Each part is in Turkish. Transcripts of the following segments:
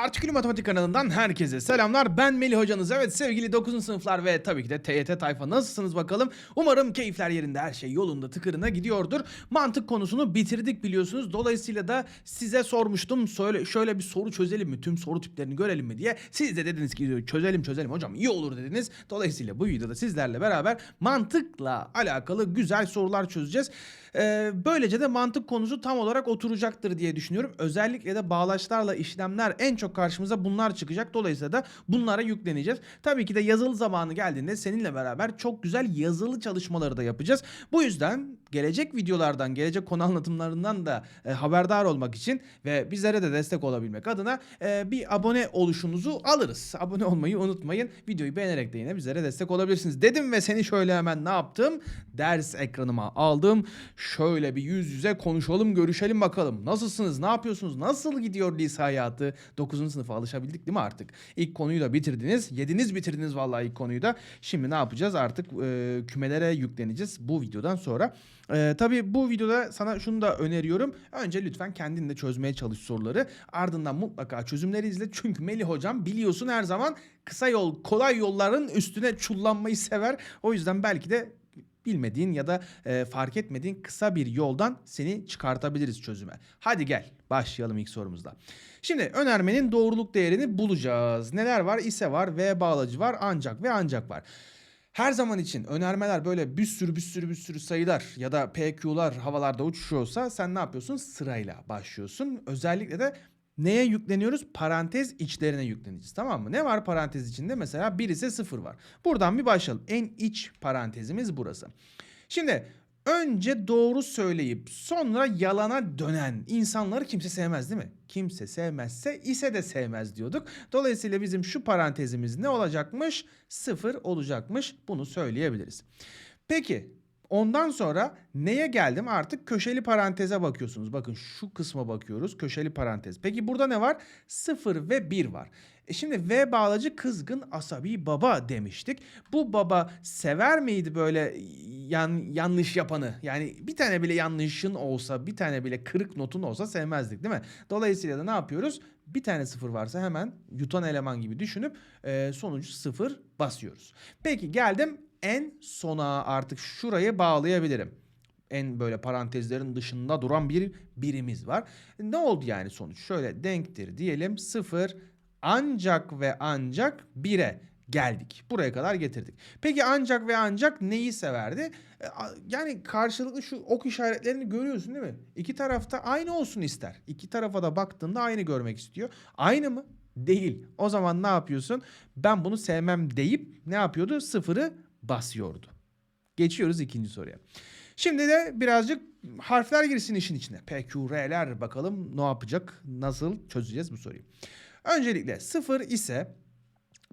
Partikülü Matematik kanalından herkese selamlar. Ben Melih hocanız. Evet sevgili 9. sınıflar ve tabii ki de TYT tayfa nasılsınız bakalım. Umarım keyifler yerinde her şey yolunda tıkırına gidiyordur. Mantık konusunu bitirdik biliyorsunuz. Dolayısıyla da size sormuştum. Şöyle, şöyle bir soru çözelim mi? Tüm soru tiplerini görelim mi diye. Siz de dediniz ki çözelim çözelim hocam iyi olur dediniz. Dolayısıyla bu videoda sizlerle beraber mantıkla alakalı güzel sorular çözeceğiz. Ee, böylece de mantık konusu tam olarak oturacaktır diye düşünüyorum. Özellikle de bağlaçlarla işlemler en çok karşımıza bunlar çıkacak. Dolayısıyla da bunlara yükleneceğiz. Tabii ki de yazılı zamanı geldiğinde seninle beraber çok güzel yazılı çalışmaları da yapacağız. Bu yüzden gelecek videolardan, gelecek konu anlatımlarından da e, haberdar olmak için ve bizlere de destek olabilmek adına e, bir abone oluşunuzu alırız. Abone olmayı unutmayın. Videoyu beğenerek de yine bizlere destek olabilirsiniz. Dedim ve seni şöyle hemen ne yaptım? Ders ekranıma aldım. Şöyle bir yüz yüze konuşalım, görüşelim bakalım. Nasılsınız? Ne yapıyorsunuz? Nasıl gidiyor lise hayatı? 9. sınıfa alışabildik değil mi artık? İlk konuyu da bitirdiniz. Yediniz bitirdiniz vallahi ilk konuyu da. Şimdi ne yapacağız? Artık e, kümelere yükleneceğiz bu videodan sonra. E, tabii bu videoda sana şunu da öneriyorum. Önce lütfen kendin de çözmeye çalış soruları. Ardından mutlaka çözümleri izle. Çünkü Melih hocam biliyorsun her zaman kısa yol, kolay yolların üstüne çullanmayı sever. O yüzden belki de bilmediğin ya da e, fark etmediğin kısa bir yoldan seni çıkartabiliriz çözüme. Hadi gel başlayalım ilk sorumuzda. Şimdi önermenin doğruluk değerini bulacağız. Neler var? İse var, V bağlacı var, ancak ve ancak var. Her zaman için önermeler böyle bir sürü bir sürü bir sürü sayılar ya da PQ'lar havalarda uçuşuyorsa sen ne yapıyorsun? Sırayla başlıyorsun. Özellikle de neye yükleniyoruz? Parantez içlerine yükleneceğiz tamam mı? Ne var parantez içinde? Mesela 1 ise 0 var. Buradan bir başlayalım. En iç parantezimiz burası. Şimdi önce doğru söyleyip sonra yalana dönen insanları kimse sevmez değil mi? Kimse sevmezse ise de sevmez diyorduk. Dolayısıyla bizim şu parantezimiz ne olacakmış? 0 olacakmış. Bunu söyleyebiliriz. Peki Ondan sonra neye geldim? Artık köşeli paranteze bakıyorsunuz. Bakın şu kısma bakıyoruz. Köşeli parantez. Peki burada ne var? 0 ve 1 var. E şimdi V bağlacı kızgın asabi baba demiştik. Bu baba sever miydi böyle yan, yanlış yapanı? Yani bir tane bile yanlışın olsa, bir tane bile kırık notun olsa sevmezdik değil mi? Dolayısıyla da ne yapıyoruz? Bir tane sıfır varsa hemen yutan eleman gibi düşünüp e, sonucu sıfır basıyoruz. Peki geldim en sona artık şurayı bağlayabilirim. En böyle parantezlerin dışında duran bir birimiz var. Ne oldu yani sonuç? Şöyle denktir diyelim 0 ancak ve ancak 1'e geldik. Buraya kadar getirdik. Peki ancak ve ancak neyi severdi? E, yani karşılıklı şu ok işaretlerini görüyorsun değil mi? İki tarafta aynı olsun ister. İki tarafa da baktığında aynı görmek istiyor. Aynı mı? Değil. O zaman ne yapıyorsun? Ben bunu sevmem deyip ne yapıyordu? Sıfırı basıyordu. Geçiyoruz ikinci soruya. Şimdi de birazcık harfler girsin işin içine. P, Q, R'ler bakalım ne yapacak? Nasıl çözeceğiz bu soruyu? Öncelikle sıfır ise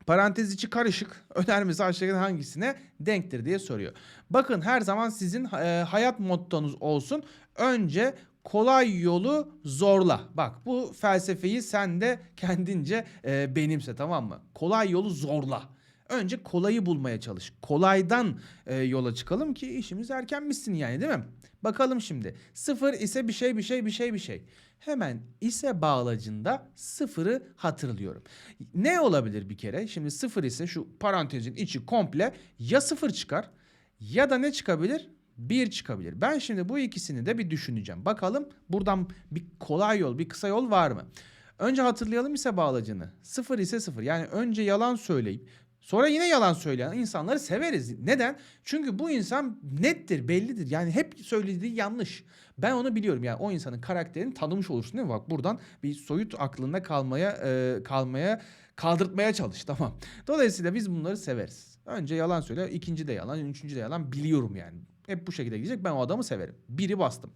parantez içi karışık önermesi aşağıdaki hangisine denktir diye soruyor. Bakın her zaman sizin e, hayat mottonuz olsun. Önce kolay yolu zorla. Bak bu felsefeyi sen de kendince e, benimse tamam mı? Kolay yolu zorla. Önce kolayı bulmaya çalış. Kolaydan e, yola çıkalım ki işimiz erken bitsin yani değil mi? Bakalım şimdi. Sıfır ise bir şey bir şey bir şey bir şey. Hemen ise bağlacında sıfırı hatırlıyorum. Ne olabilir bir kere? Şimdi sıfır ise şu parantezin içi komple ya sıfır çıkar ya da ne çıkabilir? 1 çıkabilir. Ben şimdi bu ikisini de bir düşüneceğim. Bakalım buradan bir kolay yol, bir kısa yol var mı? Önce hatırlayalım ise bağlacını. Sıfır ise sıfır. Yani önce yalan söyleyip Sonra yine yalan söyleyen insanları severiz. Neden? Çünkü bu insan nettir, bellidir. Yani hep söylediği yanlış. Ben onu biliyorum. Yani o insanın karakterini tanımış olursun değil mi? Bak buradan bir soyut aklında kalmaya e, kalmaya kaldırtmaya çalış tamam. Dolayısıyla biz bunları severiz. Önce yalan söyle, ikinci de yalan, üçüncü de yalan biliyorum yani. Hep bu şekilde gidecek. Ben o adamı severim. Biri bastım.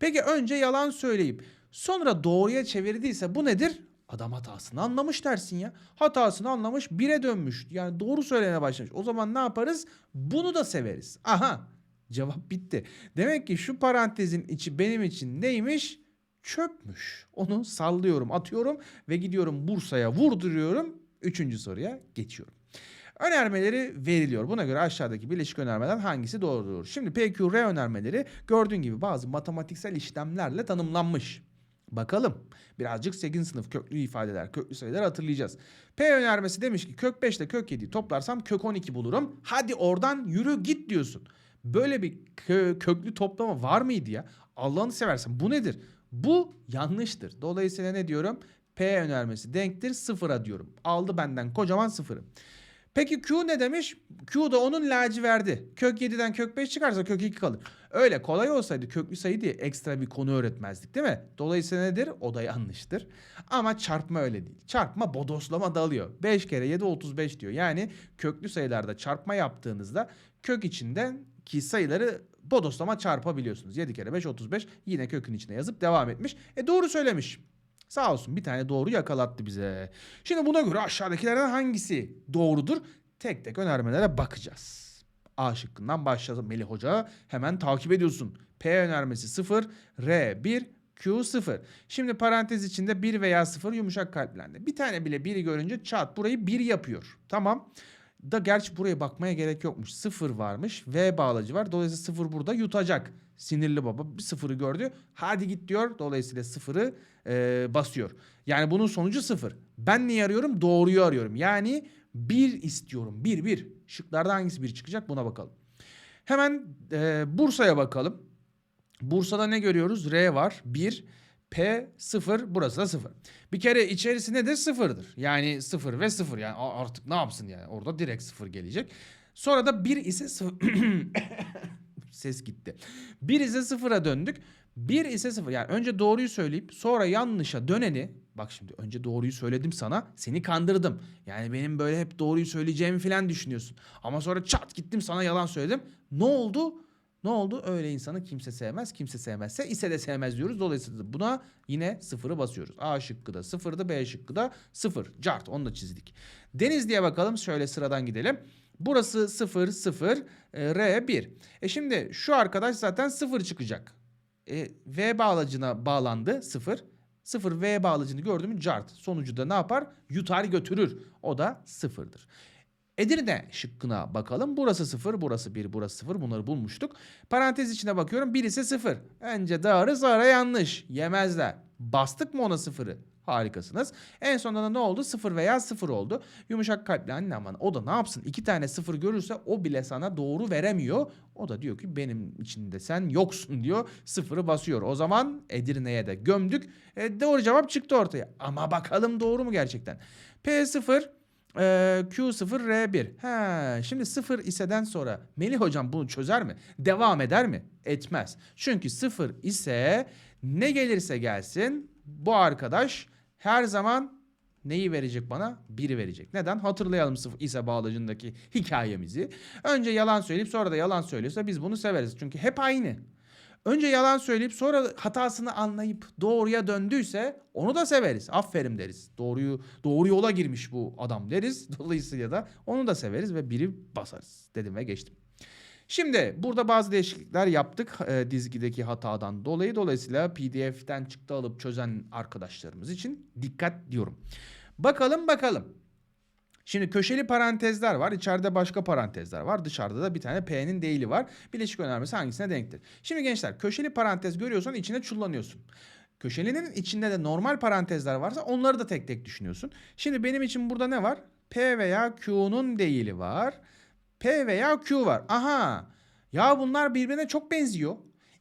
Peki önce yalan söyleyip sonra doğruya çevirdiyse bu nedir? Adam hatasını anlamış dersin ya. Hatasını anlamış bire dönmüş. Yani doğru söylemeye başlamış. O zaman ne yaparız? Bunu da severiz. Aha cevap bitti. Demek ki şu parantezin içi benim için neymiş? Çöpmüş. Onu sallıyorum atıyorum ve gidiyorum Bursa'ya vurduruyorum. Üçüncü soruya geçiyorum. Önermeleri veriliyor. Buna göre aşağıdaki bileşik önermeden hangisi doğrudur? Şimdi PQR önermeleri gördüğün gibi bazı matematiksel işlemlerle tanımlanmış. Bakalım. Birazcık 8. sınıf köklü ifadeler, köklü sayılar hatırlayacağız. P önermesi demiş ki kök 5 ile kök 7'yi toplarsam kök 12 bulurum. Hadi oradan yürü git diyorsun. Böyle bir kö- köklü toplama var mıydı ya? Allah'ını seversen bu nedir? Bu yanlıştır. Dolayısıyla ne diyorum? P önermesi denktir sıfıra diyorum. Aldı benden kocaman sıfırı. Peki Q ne demiş? Q da onun laciverdi. Kök 7'den kök 5 çıkarsa kök 2 kalır. Öyle kolay olsaydı köklü sayı diye ekstra bir konu öğretmezdik değil mi? Dolayısıyla nedir? O da yanlıştır. Ama çarpma öyle değil. Çarpma bodoslama dalıyor. 5 kere 7 35 diyor. Yani köklü sayılarda çarpma yaptığınızda kök içinden ki sayıları bodoslama çarpabiliyorsunuz. 7 kere 5 35 yine kökün içine yazıp devam etmiş. E doğru söylemiş. Sağ olsun bir tane doğru yakalattı bize. Şimdi buna göre aşağıdakilerden hangisi doğrudur? Tek tek önermelere bakacağız. A şıkkından başlayalım Melih Hoca. Hemen takip ediyorsun. P önermesi 0, R 1, Q 0. Şimdi parantez içinde 1 veya 0 yumuşak kalplendi. Bir tane bile 1'i görünce çat burayı 1 yapıyor. Tamam. Da gerçi buraya bakmaya gerek yokmuş. 0 varmış. V bağlacı var. Dolayısıyla 0 burada yutacak. Sinirli baba bir sıfırı gördü. Hadi git diyor. Dolayısıyla sıfırı e, basıyor. Yani bunun sonucu sıfır. Ben neyi arıyorum? Doğruyu arıyorum. Yani 1 istiyorum. 1 1. Şıklarda hangisi 1 çıkacak buna bakalım. Hemen e, Bursa'ya bakalım. Bursa'da ne görüyoruz? R var 1. P 0 burası da 0. Bir kere içerisi nedir? Sıfırdır. Yani 0 ve 0 yani artık ne yapsın yani orada direkt 0 gelecek. Sonra da 1 ise 0 ses gitti. 1 ise 0'a döndük. 1 ise 0 yani önce doğruyu söyleyip sonra yanlışa döneni bak şimdi önce doğruyu söyledim sana seni kandırdım. Yani benim böyle hep doğruyu söyleyeceğimi falan düşünüyorsun. Ama sonra çat gittim sana yalan söyledim. Ne oldu? Ne oldu? Öyle insanı kimse sevmez. Kimse sevmezse ise de sevmez diyoruz. Dolayısıyla buna yine sıfırı basıyoruz. A şıkkı da sıfırdı. B şıkkı da sıfır. Cart onu da çizdik. Denizli'ye bakalım. Şöyle sıradan gidelim. Burası 0, 0, e, R 1. E şimdi şu arkadaş zaten 0 çıkacak. E, v bağlacına bağlandı 0. 0 V bağlacını gördü mü cart. Sonucu da ne yapar? Yutar götürür. O da sıfırdır. Edirne şıkkına bakalım. Burası 0, burası 1, burası 0. Bunları bulmuştuk. Parantez içine bakıyorum. 1 ise 0. Önce doğru sonra yanlış. Yemezler. Bastık mı ona 0'ı? Harikasınız. En sonunda da ne oldu? 0 veya 0 oldu. Yumuşak kalpli anne aman o da ne yapsın? İki tane 0 görürse o bile sana doğru veremiyor. O da diyor ki benim içinde sen yoksun diyor. Sıfırı basıyor. O zaman Edirne'ye de gömdük. E, doğru cevap çıktı ortaya. Ama bakalım doğru mu gerçekten? P0 ee, Q0 R1. He, şimdi 0 iseden sonra Melih hocam bunu çözer mi? Devam eder mi? Etmez. Çünkü 0 ise ne gelirse gelsin bu arkadaş her zaman neyi verecek bana? 1'i verecek. Neden? Hatırlayalım 0 ise bağlacındaki hikayemizi. Önce yalan söyleyip sonra da yalan söylüyorsa biz bunu severiz. Çünkü hep aynı. Önce yalan söyleyip sonra hatasını anlayıp doğruya döndüyse onu da severiz. Aferin deriz. Doğruyu doğru yola girmiş bu adam deriz. Dolayısıyla da onu da severiz ve biri basarız dedim ve geçtim. Şimdi burada bazı değişiklikler yaptık e, dizgideki hatadan dolayı. Dolayısıyla PDF'den çıktı alıp çözen arkadaşlarımız için dikkat diyorum. Bakalım bakalım. Şimdi köşeli parantezler var. İçeride başka parantezler var. Dışarıda da bir tane P'nin değili var. Bileşik önermesi hangisine denktir? Şimdi gençler köşeli parantez görüyorsan içine çullanıyorsun. Köşelinin içinde de normal parantezler varsa onları da tek tek düşünüyorsun. Şimdi benim için burada ne var? P veya Q'nun değili var. P veya Q var. Aha. Ya bunlar birbirine çok benziyor.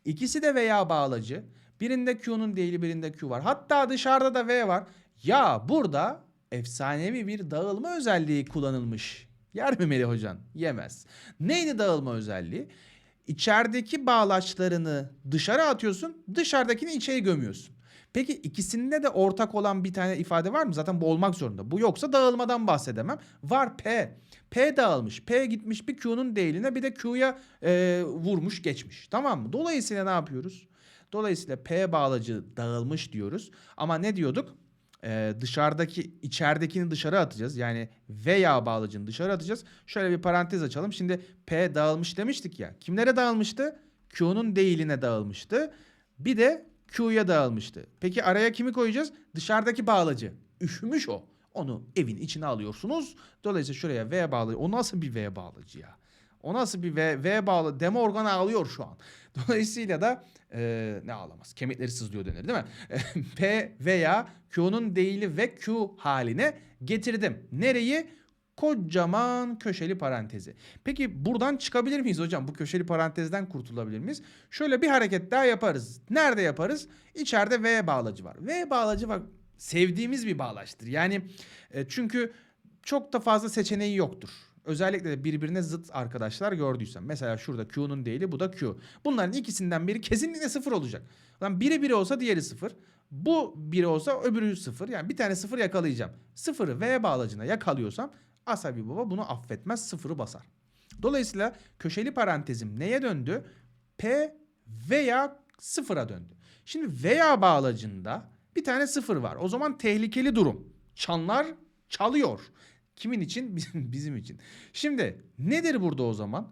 İkisi de veya bağlacı. Birinde Q'nun değili birinde Q var. Hatta dışarıda da V var. Ya burada efsanevi bir dağılma özelliği kullanılmış. Yer mi Melih Hocan? Yemez. Neydi dağılma özelliği? İçerideki bağlaçlarını dışarı atıyorsun, dışarıdakini içeri gömüyorsun. Peki ikisinde de ortak olan bir tane ifade var mı? Zaten bu olmak zorunda. Bu yoksa dağılmadan bahsedemem. Var P. P dağılmış. P gitmiş bir Q'nun değiline bir de Q'ya e, vurmuş geçmiş. Tamam mı? Dolayısıyla ne yapıyoruz? Dolayısıyla P bağlacı dağılmış diyoruz. Ama ne diyorduk? Ee, dışarıdaki içeridekini dışarı atacağız. Yani veya bağlacını dışarı atacağız. Şöyle bir parantez açalım. Şimdi P dağılmış demiştik ya. Kimlere dağılmıştı? Q'nun değiline dağılmıştı. Bir de Q'ya dağılmıştı. Peki araya kimi koyacağız? Dışarıdaki bağlacı. Üşümüş o. Onu evin içine alıyorsunuz. Dolayısıyla şuraya V bağlacı. O nasıl bir V bağlacı ya? O nasıl bir V? V bağlı. Demo organı ağlıyor şu an. Dolayısıyla da e, ne ağlamaz? Kemikleri sızlıyor denir değil mi? P veya Q'nun değili ve Q haline getirdim. Nereyi? Kocaman köşeli parantezi. Peki buradan çıkabilir miyiz hocam? Bu köşeli parantezden kurtulabilir miyiz? Şöyle bir hareket daha yaparız. Nerede yaparız? İçeride V bağlacı var. V bağlacı var. Sevdiğimiz bir bağlaçtır. Yani e, çünkü çok da fazla seçeneği yoktur. Özellikle de birbirine zıt arkadaşlar gördüysem. Mesela şurada Q'nun değili bu da Q. Bunların ikisinden biri kesinlikle sıfır olacak. Lan biri biri olsa diğeri sıfır. Bu biri olsa öbürü sıfır. Yani bir tane sıfır yakalayacağım. Sıfırı V bağlacına yakalıyorsam Asabi Baba bunu affetmez sıfırı basar. Dolayısıyla köşeli parantezim neye döndü? P veya sıfıra döndü. Şimdi veya bağlacında bir tane sıfır var. O zaman tehlikeli durum. Çanlar çalıyor. Kimin için? Bizim, için. Şimdi nedir burada o zaman?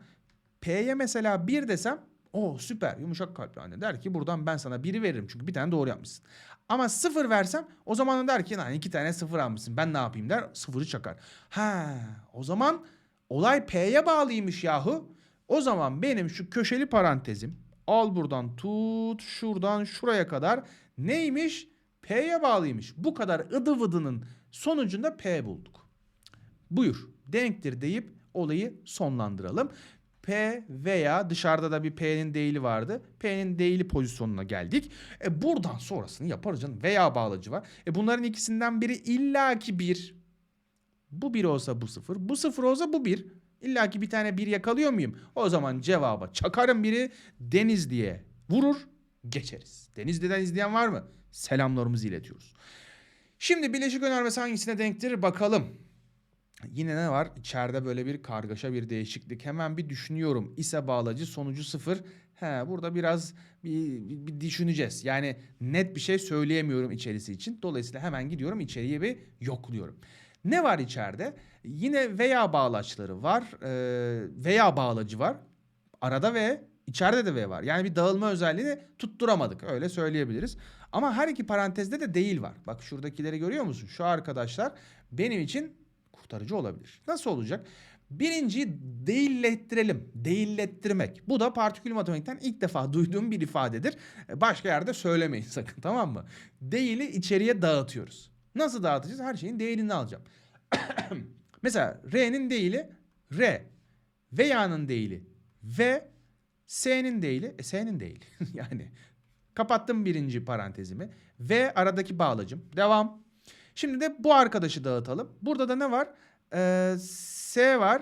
P'ye mesela 1 desem o süper yumuşak kalpli anne der ki buradan ben sana biri veririm çünkü bir tane doğru yapmışsın. Ama sıfır versem o zaman der ki lan iki tane sıfır almışsın ben ne yapayım der sıfırı çakar. Ha o zaman olay P'ye bağlıymış yahu. O zaman benim şu köşeli parantezim al buradan tut şuradan şuraya kadar neymiş? P'ye bağlıymış. Bu kadar ıdı vıdının sonucunda P bulduk. Buyur denktir deyip olayı sonlandıralım. P veya dışarıda da bir P'nin değili vardı. P'nin değili pozisyonuna geldik. E buradan sonrasını yaparız canım. Veya bağlacı var. E bunların ikisinden biri illaki bir. Bu bir olsa bu sıfır. Bu sıfır olsa bu bir. İlla ki bir tane bir yakalıyor muyum? O zaman cevaba çakarım biri Deniz diye vurur geçeriz. Denizli'den izleyen var mı? Selamlarımızı iletiyoruz. Şimdi bileşik önermesi hangisine denktir bakalım. Yine ne var? İçeride böyle bir kargaşa bir değişiklik. Hemen bir düşünüyorum. İse bağlacı sonucu sıfır. He, burada biraz bir, bir, bir düşüneceğiz. Yani net bir şey söyleyemiyorum içerisi için. Dolayısıyla hemen gidiyorum içeriye bir yokluyorum. Ne var içeride? Yine veya bağlaçları var. Ee, veya bağlacı var. Arada ve içeride de V var. Yani bir dağılma özelliğini tutturamadık. Öyle söyleyebiliriz. Ama her iki parantezde de değil var. Bak şuradakileri görüyor musun? Şu arkadaşlar benim için kurtarıcı olabilir. Nasıl olacak? Birinciyi değillettirelim. Değillettirmek. Bu da partikül matematikten ilk defa duyduğum bir ifadedir. Başka yerde söylemeyin sakın tamam mı? Değili içeriye dağıtıyoruz. Nasıl dağıtacağız? Her şeyin değilini alacağım. Mesela R'nin değili R. Veya'nın değili V. S'nin değili e, S'nin değili. yani kapattım birinci parantezimi. V aradaki bağlacım. Devam. Şimdi de bu arkadaşı dağıtalım. Burada da ne var? Ee, S var.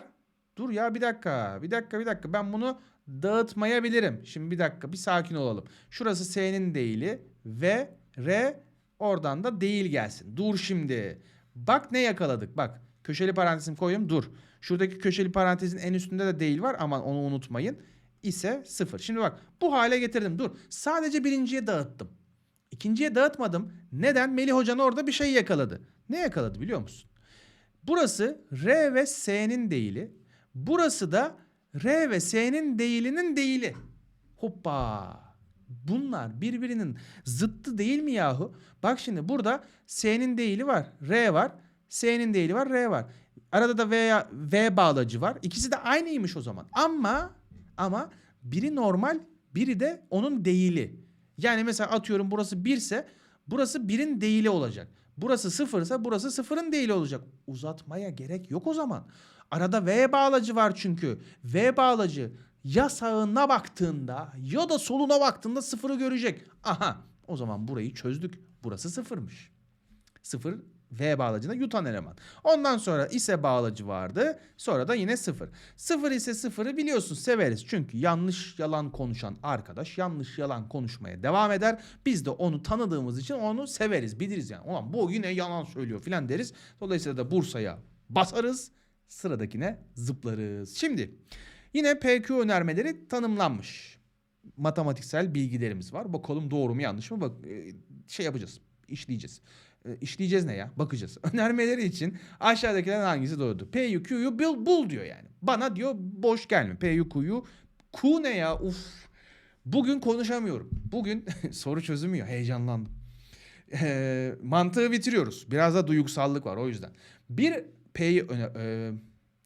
Dur ya bir dakika. Bir dakika bir dakika. Ben bunu dağıtmayabilirim. Şimdi bir dakika bir sakin olalım. Şurası S'nin değili. V, R oradan da değil gelsin. Dur şimdi. Bak ne yakaladık. Bak köşeli parantezimi koyayım. Dur. Şuradaki köşeli parantezin en üstünde de değil var. Aman onu unutmayın. İse sıfır. Şimdi bak bu hale getirdim. Dur. Sadece birinciye dağıttım. İkinciye dağıtmadım. Neden? Melih Hoca'nın orada bir şey yakaladı. Ne yakaladı biliyor musun? Burası R ve S'nin değili. Burası da R ve S'nin değilinin değili. Hoppa. Bunlar birbirinin zıttı değil mi yahu? Bak şimdi burada S'nin değili var. R var. S'nin değili var. R var. Arada da V, v bağlacı var. İkisi de aynıymış o zaman. Ama ama biri normal biri de onun değili. Yani mesela atıyorum burası 1 ise burası 1'in değili olacak. Burası 0 ise burası 0'ın değili olacak. Uzatmaya gerek yok o zaman. Arada V bağlacı var çünkü. V bağlacı ya sağına baktığında ya da soluna baktığında sıfırı görecek. Aha o zaman burayı çözdük. Burası sıfırmış. Sıfır V bağlacına yutan eleman. Ondan sonra ise bağlacı vardı. Sonra da yine sıfır. Sıfır ise sıfırı biliyorsun severiz. Çünkü yanlış yalan konuşan arkadaş yanlış yalan konuşmaya devam eder. Biz de onu tanıdığımız için onu severiz biliriz yani. Ulan bu yine yalan söylüyor filan deriz. Dolayısıyla da Bursa'ya basarız. Sıradakine zıplarız. Şimdi yine PQ önermeleri tanımlanmış. Matematiksel bilgilerimiz var. Bakalım doğru mu yanlış mı? Bak şey yapacağız. işleyeceğiz. E, işleyeceğiz ne ya? Bakacağız. Önermeleri için aşağıdakilerden hangisi doğrudur? P'yu Q'yu bul, bul diyor yani. Bana diyor boş gelme. P'yu Q'yu. Q ne ya? Uf. Bugün konuşamıyorum. Bugün soru çözümüyor. Heyecanlandım. E, mantığı bitiriyoruz. Biraz da duygusallık var o yüzden. Bir P'yi e,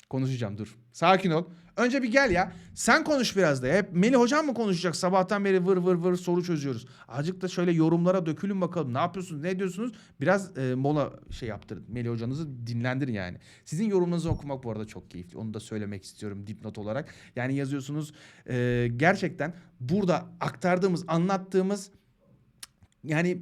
Konuşacağım dur. Sakin ol. Önce bir gel ya. Sen konuş biraz da. Hep Melih hocam mı konuşacak? Sabahtan beri vır vır vır soru çözüyoruz. Azıcık da şöyle yorumlara dökülün bakalım. Ne yapıyorsunuz? Ne diyorsunuz? Biraz e, mola şey yaptırın. Melih hocanızı dinlendirin yani. Sizin yorumlarınızı okumak bu arada çok keyifli. Onu da söylemek istiyorum dipnot olarak. Yani yazıyorsunuz. e, gerçekten burada aktardığımız, anlattığımız yani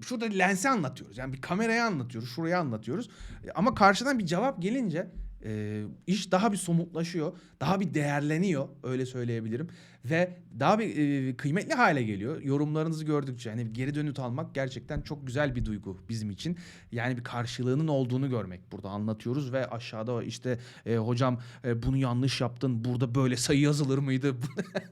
şurada lensi anlatıyoruz. Yani bir kameraya anlatıyoruz, şuraya anlatıyoruz. Ama karşıdan bir cevap gelince e, iş daha bir somutlaşıyor, daha bir değerleniyor öyle söyleyebilirim ve daha bir e, kıymetli hale geliyor. Yorumlarınızı gördükçe hani geri dönüt almak gerçekten çok güzel bir duygu bizim için. Yani bir karşılığının olduğunu görmek burada anlatıyoruz ve aşağıda işte e, hocam e, bunu yanlış yaptın. Burada böyle sayı yazılır mıydı?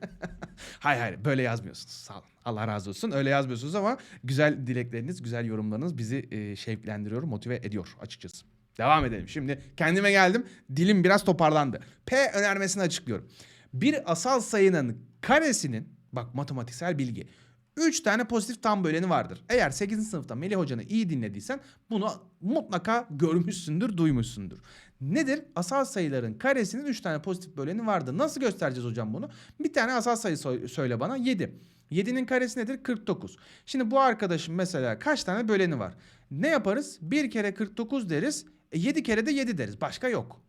hayır hayır böyle yazmıyorsunuz. Sağ olun. Allah razı olsun. Öyle yazmıyorsunuz ama güzel dilekleriniz, güzel yorumlarınız bizi e, şevklendiriyor, motive ediyor açıkçası. Devam edelim. Şimdi kendime geldim. Dilim biraz toparlandı. P önermesini açıklıyorum. Bir asal sayının karesinin bak matematiksel bilgi. 3 tane pozitif tam böleni vardır. Eğer 8. sınıfta Melih Hoca'nı iyi dinlediysen bunu mutlaka görmüşsündür, duymuşsundur. Nedir? Asal sayıların karesinin 3 tane pozitif böleni vardır. Nasıl göstereceğiz hocam bunu? Bir tane asal sayı söyle bana 7. 7'nin karesi nedir? 49. Şimdi bu arkadaşın mesela kaç tane böleni var? Ne yaparız? 1 kere 49 deriz. E 7 kere de 7 deriz. Başka yok.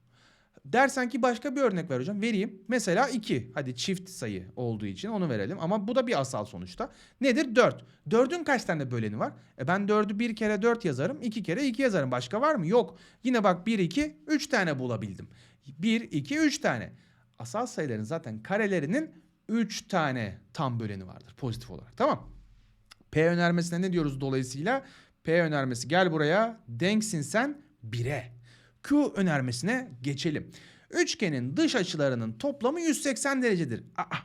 Dersen ki başka bir örnek ver hocam. Vereyim. Mesela 2. Hadi çift sayı olduğu için onu verelim. Ama bu da bir asal sonuçta. Nedir? 4. 4'ün kaç tane böleni var? E ben 4'ü 1 kere 4 yazarım. 2 kere 2 yazarım. Başka var mı? Yok. Yine bak 1, 2, 3 tane bulabildim. 1, 2, 3 tane. Asal sayıların zaten karelerinin 3 tane tam böleni vardır pozitif olarak. Tamam. P önermesine ne diyoruz dolayısıyla? P önermesi gel buraya denksin sen 1'e. Q önermesine geçelim. Üçgenin dış açılarının toplamı 180 derecedir. Aa,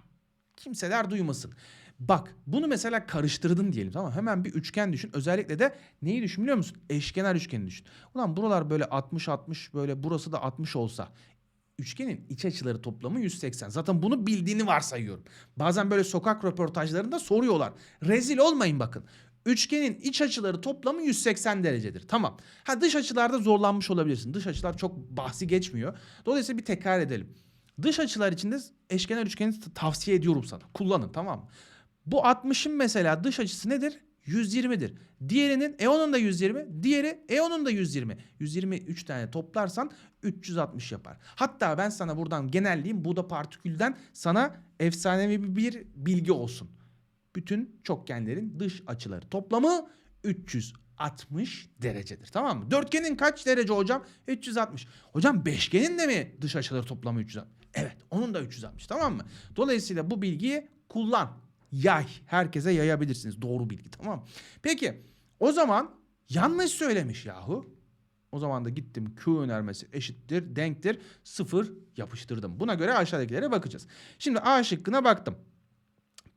kimseler duymasın. Bak bunu mesela karıştırdın diyelim tamam? Hemen bir üçgen düşün. Özellikle de neyi düşün biliyor musun? Eşkenar üçgeni düşün. Ulan buralar böyle 60-60 böyle burası da 60 olsa üçgenin iç açıları toplamı 180. Zaten bunu bildiğini varsayıyorum. Bazen böyle sokak röportajlarında soruyorlar. Rezil olmayın bakın. Üçgenin iç açıları toplamı 180 derecedir. Tamam. Ha dış açılarda zorlanmış olabilirsin. Dış açılar çok bahsi geçmiyor. Dolayısıyla bir tekrar edelim. Dış açılar içinde eşkenar üçgeni tavsiye ediyorum sana. Kullanın tamam mı? Bu 60'ın mesela dış açısı nedir? 120'dir. Diğerinin EON'un da 120, diğeri EON'un da 120. 123 tane toplarsan 360 yapar. Hatta ben sana buradan genelleyeyim. Bu da partikülden sana efsanevi bir bilgi olsun. Bütün çokgenlerin dış açıları toplamı 360 derecedir. Tamam mı? Dörtgenin kaç derece hocam? 360. Hocam beşgenin de mi dış açıları toplamı 360? Evet, onun da 360. Tamam mı? Dolayısıyla bu bilgiyi kullan. Yay. Herkese yayabilirsiniz. Doğru bilgi. Tamam? Peki, o zaman yanlış söylemiş yahu. O zaman da gittim Q önermesi eşittir, denktir, sıfır yapıştırdım. Buna göre aşağıdakilere bakacağız. Şimdi A şıkkına baktım.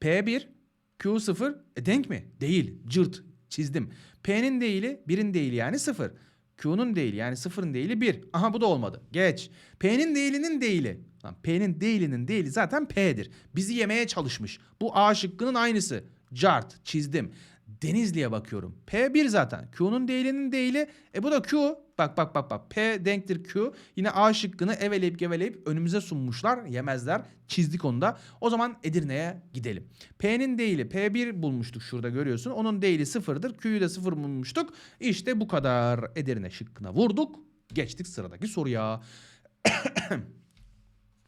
P1, Q0 e denk mi? Değil. Cırt çizdim. P'nin değili 1'in değili yani 0. Q'nun değili yani 0'ın değili 1. Aha bu da olmadı. Geç. P'nin değilinin değili. Lan P'nin değilinin değili zaten P'dir. Bizi yemeye çalışmış. Bu A şıkkının aynısı. Cart çizdim. Denizli'ye bakıyorum. P1 zaten. Q'nun değilinin değili. E bu da Q. Bak bak bak bak. P denktir Q. Yine A şıkkını eveleyip geveleyip önümüze sunmuşlar. Yemezler. Çizdik onu da. O zaman Edirne'ye gidelim. P'nin değili P1 bulmuştuk şurada görüyorsun. Onun değili sıfırdır. Q'yu da sıfır bulmuştuk. İşte bu kadar. Edirne şıkkına vurduk. Geçtik sıradaki soruya.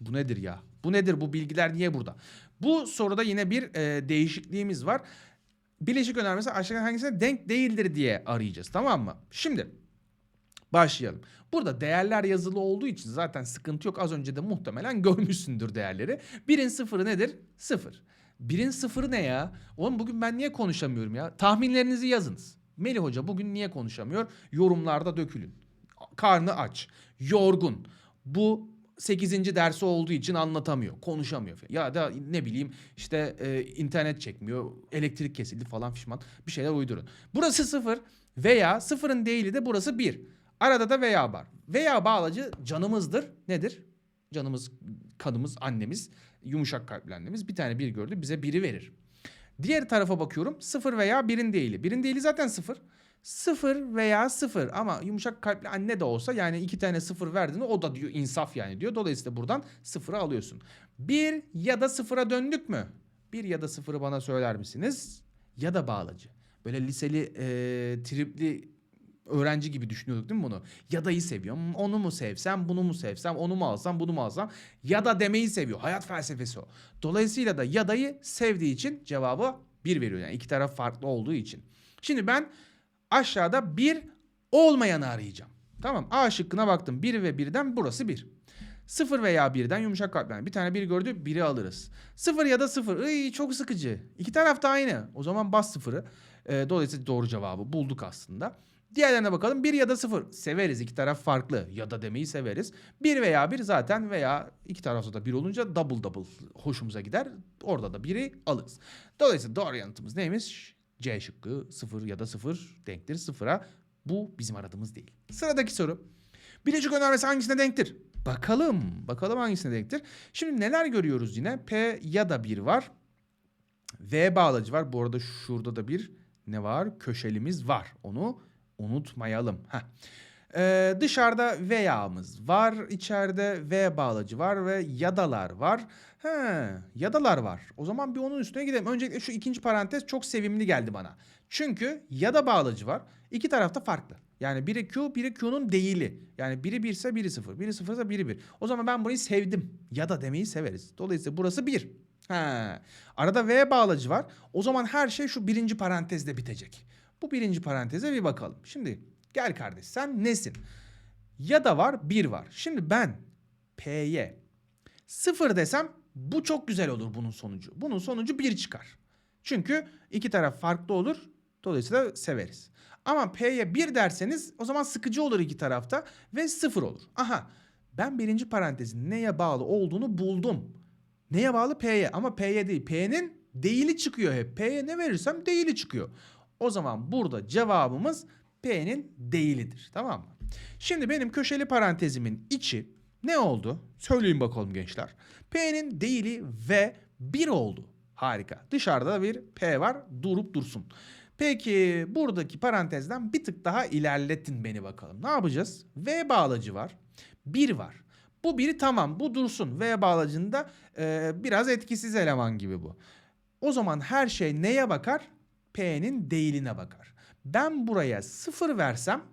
Bu nedir ya? Bu nedir? Bu bilgiler niye burada? Bu soruda yine bir e, değişikliğimiz var. Bileşik önermesi aşağıdan hangisine denk değildir diye arayacağız. Tamam mı? Şimdi başlayalım. Burada değerler yazılı olduğu için zaten sıkıntı yok. Az önce de muhtemelen görmüşsündür değerleri. Birin sıfırı nedir? Sıfır. Birin sıfırı ne ya? Oğlum bugün ben niye konuşamıyorum ya? Tahminlerinizi yazınız. Melih Hoca bugün niye konuşamıyor? Yorumlarda dökülün. Karnı aç. Yorgun. Bu 8. dersi olduğu için anlatamıyor, konuşamıyor. Ya da ne bileyim işte e, internet çekmiyor, elektrik kesildi falan fişman bir şeyler uydurun. Burası sıfır veya sıfırın değili de burası bir. Arada da veya var. Veya bağlacı canımızdır. Nedir? Canımız, kanımız, annemiz, yumuşak kalpli annemiz bir tane bir gördü bize biri verir. Diğer tarafa bakıyorum sıfır veya birin değili. Birin değili zaten sıfır. Sıfır veya sıfır ama yumuşak kalpli anne de olsa yani iki tane sıfır verdiğinde o da diyor insaf yani diyor. Dolayısıyla buradan sıfırı alıyorsun. Bir ya da sıfıra döndük mü? Bir ya da sıfırı bana söyler misiniz? Ya da bağlacı. Böyle liseli eee, tripli öğrenci gibi düşünüyorduk değil mi bunu? Yadayı seviyorum. Onu mu sevsem, bunu mu sevsem, onu mu alsam, bunu mu alsam? Ya da demeyi seviyor. Hayat felsefesi o. Dolayısıyla da yadayı sevdiği için cevabı bir veriyor. Yani iki taraf farklı olduğu için. Şimdi ben aşağıda bir olmayanı arayacağım. Tamam A şıkkına baktım. 1 ve 1'den burası 1. 0 veya 1'den yumuşak kalplen. Bir tane 1 gördü 1'i alırız. 0 ya da 0. Iy, çok sıkıcı. İki taraf da aynı. O zaman bas 0'ı. Ee, dolayısıyla doğru cevabı bulduk aslında. Diğerlerine bakalım. 1 ya da 0. Severiz. iki taraf farklı. Ya da demeyi severiz. 1 veya 1 zaten veya iki tarafta da 1 olunca double double hoşumuza gider. Orada da 1'i alırız. Dolayısıyla doğru yanıtımız neymiş? C şıkkı 0 ya da 0 denktir 0'a. Bu bizim aradığımız değil. Sıradaki soru. Bileşik önermesi hangisine denktir? Bakalım. Bakalım hangisine denktir. Şimdi neler görüyoruz yine? P ya da 1 var. V bağlacı var. Bu arada şurada da bir ne var? Köşelimiz var. Onu unutmayalım. Heh. Ee, dışarıda veya'mız var. İçeride V bağlacı var ve yadalar var. He, yadalar var. O zaman bir onun üstüne gidelim. Öncelikle şu ikinci parantez çok sevimli geldi bana. Çünkü yada bağlacı var. İki tarafta farklı. Yani biri Q, biri Q'nun değili. Yani biri 1 ise biri 0. Biri 0 ise biri 1. O zaman ben burayı sevdim. Ya da demeyi severiz. Dolayısıyla burası 1. He. Arada V bağlacı var. O zaman her şey şu birinci parantezde bitecek. Bu birinci paranteze bir bakalım. Şimdi gel kardeş sen nesin? Ya da var 1 var. Şimdi ben P'ye 0 desem bu çok güzel olur bunun sonucu. Bunun sonucu 1 çıkar. Çünkü iki taraf farklı olur. Dolayısıyla severiz. Ama P'ye 1 derseniz o zaman sıkıcı olur iki tarafta ve 0 olur. Aha ben birinci parantezin neye bağlı olduğunu buldum. Neye bağlı? P'ye ama P'ye değil. P'nin değili çıkıyor hep. P'ye ne verirsem değili çıkıyor. O zaman burada cevabımız P'nin değilidir. Tamam mı? Şimdi benim köşeli parantezimin içi ne oldu? Söyleyin bakalım gençler. P'nin değili ve 1 oldu. Harika. Dışarıda bir P var. Durup dursun. Peki buradaki parantezden bir tık daha ilerletin beni bakalım. Ne yapacağız? V bağlacı var. 1 var. Bu biri tamam bu dursun. V bağlacında e, biraz etkisiz eleman gibi bu. O zaman her şey neye bakar? P'nin değiline bakar. Ben buraya 0 versem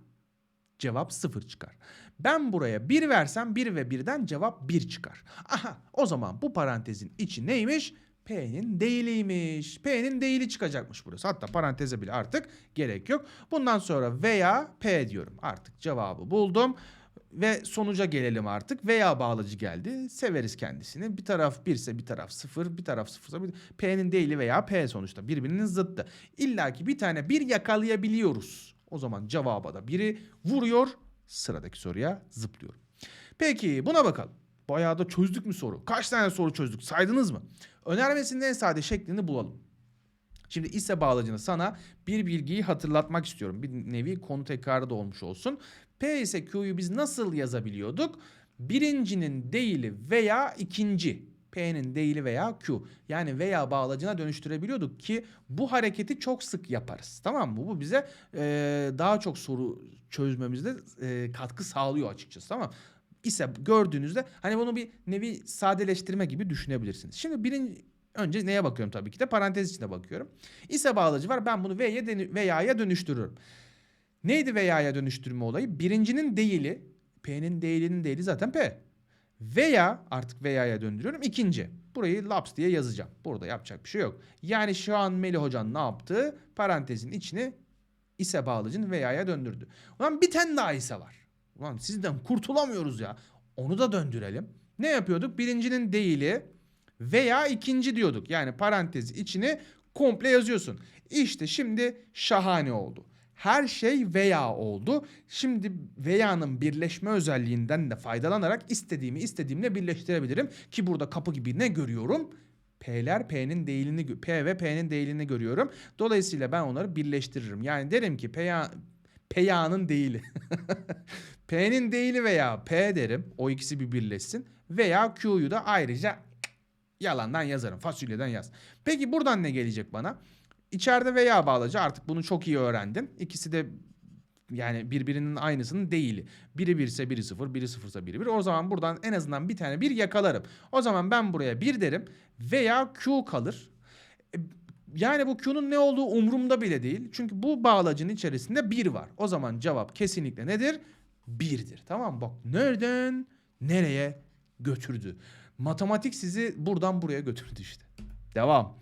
cevap 0 çıkar. Ben buraya 1 versem 1 ve 1'den cevap 1 çıkar. Aha o zaman bu parantezin içi neymiş? P'nin değiliymiş. P'nin değili çıkacakmış burası. Hatta paranteze bile artık gerek yok. Bundan sonra veya P diyorum. Artık cevabı buldum. Ve sonuca gelelim artık. Veya bağlacı geldi. Severiz kendisini. Bir taraf 1 ise bir taraf 0. Bir taraf 0 ise bir... P'nin değili veya P sonuçta. Birbirinin zıttı. İlla ki bir tane bir yakalayabiliyoruz. O zaman cevaba da biri vuruyor. Sıradaki soruya zıplıyorum. Peki buna bakalım. Bayağı da çözdük mü soru? Kaç tane soru çözdük? Saydınız mı? Önermesinin en sade şeklini bulalım. Şimdi ise bağlacını sana bir bilgiyi hatırlatmak istiyorum. Bir nevi konu tekrarı da olmuş olsun. P ise Q'yu biz nasıl yazabiliyorduk? Birincinin değili veya ikinci. P'nin değili veya Q. Yani veya bağlacına dönüştürebiliyorduk ki bu hareketi çok sık yaparız. Tamam mı? Bu bize e, daha çok soru çözmemizde e, katkı sağlıyor açıkçası. Tamam ise gördüğünüzde hani bunu bir nevi sadeleştirme gibi düşünebilirsiniz. Şimdi birinci önce neye bakıyorum tabii ki de parantez içinde bakıyorum. İse bağlacı var ben bunu V'ye dönü- veya'ya dönüştürürüm. Neydi veya'ya dönüştürme olayı? Birincinin değili P'nin değilinin değili zaten P. Veya artık veya'ya döndürüyorum. İkinci. Burayı laps diye yazacağım. Burada yapacak bir şey yok. Yani şu an Melih Hocam ne yaptı? Parantezin içini ise bağlacını veya'ya döndürdü. Ulan bir tane daha ise var. Ulan sizden kurtulamıyoruz ya. Onu da döndürelim. Ne yapıyorduk? Birincinin değili veya ikinci diyorduk. Yani parantez içini komple yazıyorsun. İşte şimdi şahane oldu. Her şey veya oldu. Şimdi veya'nın birleşme özelliğinden de faydalanarak istediğimi istediğimle birleştirebilirim. Ki burada kapı gibi ne görüyorum? P'ler P'nin değilini P ve P'nin değilini görüyorum. Dolayısıyla ben onları birleştiririm. Yani derim ki P'ya P'ya'nın değili. P'nin değili veya P derim. O ikisi bir birleşsin. Veya Q'yu da ayrıca yalandan yazarım. Fasulyeden yaz. Peki buradan ne gelecek bana? İçeride veya bağlacı artık bunu çok iyi öğrendin. İkisi de yani birbirinin aynısının değil. Biri 1 ise biri 0, biri 0 ise biri 1. O zaman buradan en azından bir tane 1 yakalarım. O zaman ben buraya 1 derim veya Q kalır. E, Yani bu Q'nun ne olduğu umurumda bile değil. Çünkü bu bağlacın içerisinde 1 var. O zaman cevap kesinlikle nedir? 1'dir. Tamam? Bak nereden nereye götürdü. Matematik sizi buradan buraya götürdü işte. Devam.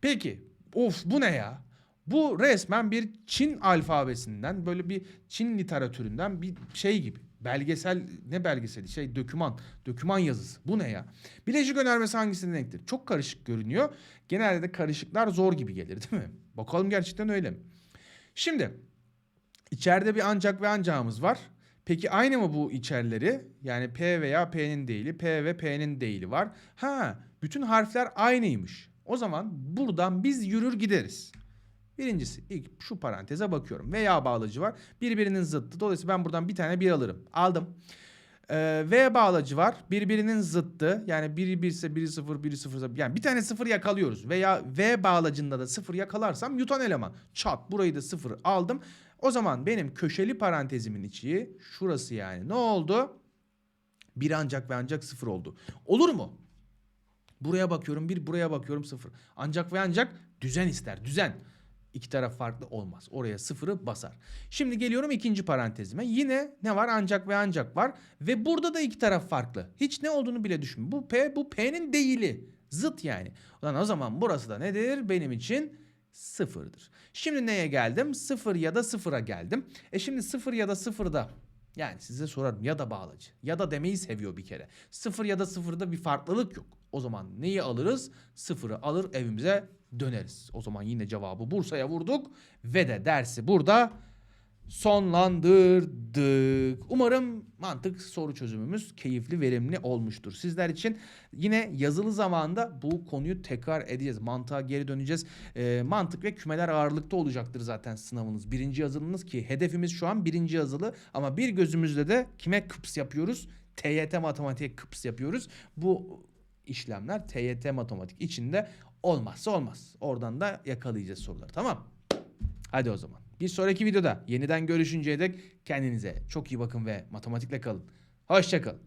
Peki. Of bu ne ya? Bu resmen bir Çin alfabesinden böyle bir Çin literatüründen bir şey gibi. Belgesel ne belgeseli şey döküman döküman yazısı bu ne ya? Bileşik önermesi hangisine denktir? Çok karışık görünüyor. Genelde de karışıklar zor gibi gelir değil mi? Bakalım gerçekten öyle mi? Şimdi içeride bir ancak ve ancağımız var. Peki aynı mı bu içerleri? Yani P veya P'nin değili, P ve P'nin değili var. Ha, bütün harfler aynıymış. O zaman buradan biz yürür gideriz. Birincisi ilk şu paranteze bakıyorum. Veya bağlacı var. Birbirinin zıttı. Dolayısıyla ben buradan bir tane bir alırım. Aldım. Ee, v bağlacı var. Birbirinin zıttı. Yani biri 1 ise biri 0, biri 0 ise yani bir tane 0 yakalıyoruz. Veya V bağlacında da 0 yakalarsam yutan eleman. Çat burayı da 0 aldım. O zaman benim köşeli parantezimin içi şurası yani. Ne oldu? Bir ancak ve ancak 0 oldu. Olur mu? Buraya bakıyorum bir, buraya bakıyorum sıfır. Ancak ve ancak düzen ister, düzen. İki taraf farklı olmaz. Oraya sıfırı basar. Şimdi geliyorum ikinci parantezime. Yine ne var? Ancak ve ancak var. Ve burada da iki taraf farklı. Hiç ne olduğunu bile düşün. Bu P, bu P'nin değili. Zıt yani. Ulan o zaman burası da nedir? Benim için sıfırdır. Şimdi neye geldim? Sıfır ya da sıfıra geldim. E şimdi sıfır ya da sıfırda yani size sorarım ya da bağlacı ya da demeyi seviyor bir kere. Sıfır ya da sıfırda bir farklılık yok. O zaman neyi alırız? Sıfırı alır evimize döneriz. O zaman yine cevabı Bursa'ya vurduk ve de dersi burada sonlandırdık. Umarım mantık soru çözümümüz keyifli, verimli olmuştur. Sizler için yine yazılı zamanda bu konuyu tekrar edeceğiz. Mantığa geri döneceğiz. Ee, mantık ve kümeler ağırlıkta olacaktır zaten sınavınız. Birinci yazılınız ki hedefimiz şu an birinci yazılı ama bir gözümüzde de kime kıps yapıyoruz? TYT matematiğe kıps yapıyoruz. Bu işlemler TYT matematik içinde olmazsa olmaz. Oradan da yakalayacağız soruları tamam Hadi o zaman. Bir sonraki videoda yeniden görüşünceye dek kendinize çok iyi bakın ve matematikle kalın. Hoşçakalın.